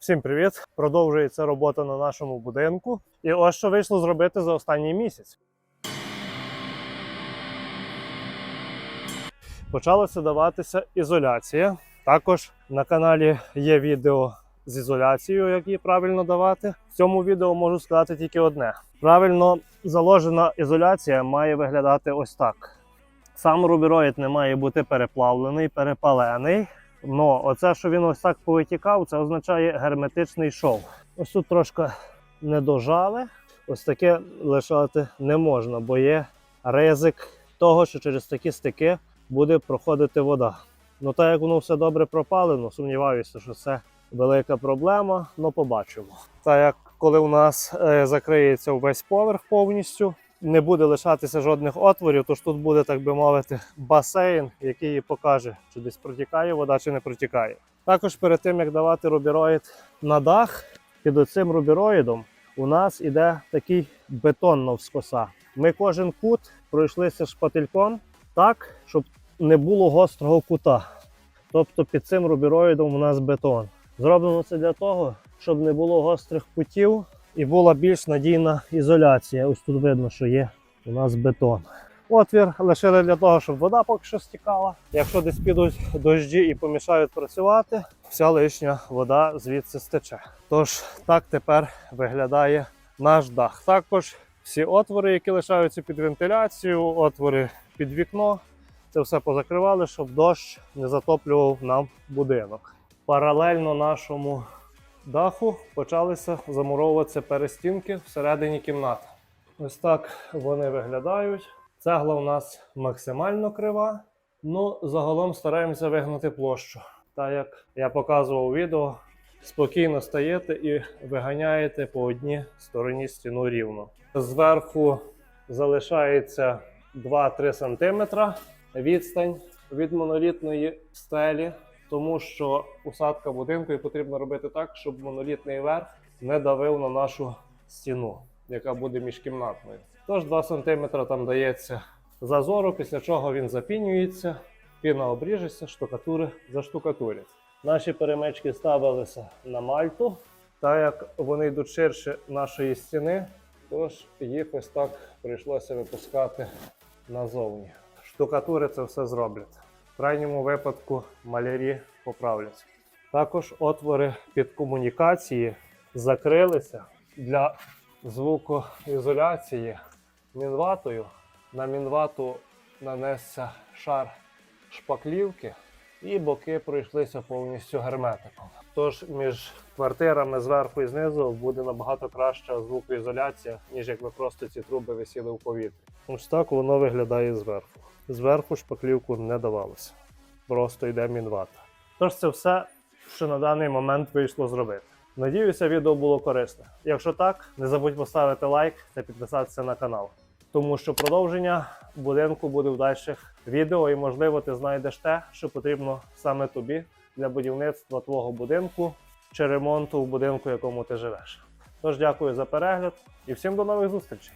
Всім привіт! Продовжується робота на нашому будинку. І ось що вийшло зробити за останній місяць. Почалася даватися ізоляція. Також на каналі є відео з ізоляцією, як її правильно давати. В цьому відео можу сказати тільки одне: правильно заложена ізоляція має виглядати ось так. Сам рубіроїд не має бути переплавлений, перепалений. Ну, оце, що він ось так повитікав, це означає герметичний шов. Ось тут трошки не дожали. Ось таке лишати не можна, бо є ризик того, що через такі стики буде проходити вода. Ну, так як воно все добре пропалено, сумніваюся, що це велика проблема, але побачимо. Так як коли у нас е, закриється увесь поверх повністю, не буде лишатися жодних отворів, тож тут буде, так би мовити, басейн, який і покаже, чи десь протікає вода, чи не протікає. Також перед тим як давати рубіроїд на дах, під оцим рубіроїдом у нас іде такий бетон навскоса. Ми кожен кут пройшлися шпательком так, щоб не було гострого кута. Тобто під цим рубіроїдом у нас бетон. Зроблено це для того, щоб не було гострих кутів і була більш надійна ізоляція. Ось тут видно, що є у нас бетон. Отвір лишили для того, щоб вода поки що стікала. Якщо десь підуть дощі і помішають працювати, вся лишня вода звідси стече. Тож так тепер виглядає наш дах. Також всі отвори, які лишаються під вентиляцію, отвори під вікно, це все позакривали, щоб дощ не затоплював нам будинок. Паралельно нашому даху почалися замуровуватися перестінки всередині кімнати. Ось так вони виглядають. Цегла у нас максимально крива. Ну, загалом стараємося вигнати площу. Так як я показував у відео, спокійно стаєте і виганяєте по одній стороні стіну рівно. Зверху залишається 2-3 см відстань від монолітної стелі, тому що усадка будинку і потрібно робити так, щоб монолітний верх не давив на нашу стіну, яка буде міжкімнатною. Тож 2 см там дається зазору, після чого він запінюється, піна обріжеться, штукатури заштукатурять. Наші перемички ставилися на мальту, так як вони йдуть ширше нашої стіни, тож їх ось так прийшлося випускати назовні. Штукатури це все зроблять. Крайньому випадку малярі поправляться. Також отвори під комунікації закрилися для звукоізоляції мінватою. На мінвату нанесся шар шпаклівки, і боки пройшлися повністю герметиком. Тож між квартирами зверху і знизу буде набагато краща звукоізоляція, ніж якби просто ці труби висіли в повітрі. Ось так воно виглядає зверху. Зверху шпаклівку не давалося. Просто йде мінвата. Тож це все, що на даний момент вийшло зробити. Надіюся, відео було корисне. Якщо так, не забудь поставити лайк та підписатися на канал. Тому що продовження будинку буде в дальших відео, і можливо ти знайдеш те, що потрібно саме тобі для будівництва твого будинку чи ремонту в будинку, в якому ти живеш. Тож дякую за перегляд і всім до нових зустрічей!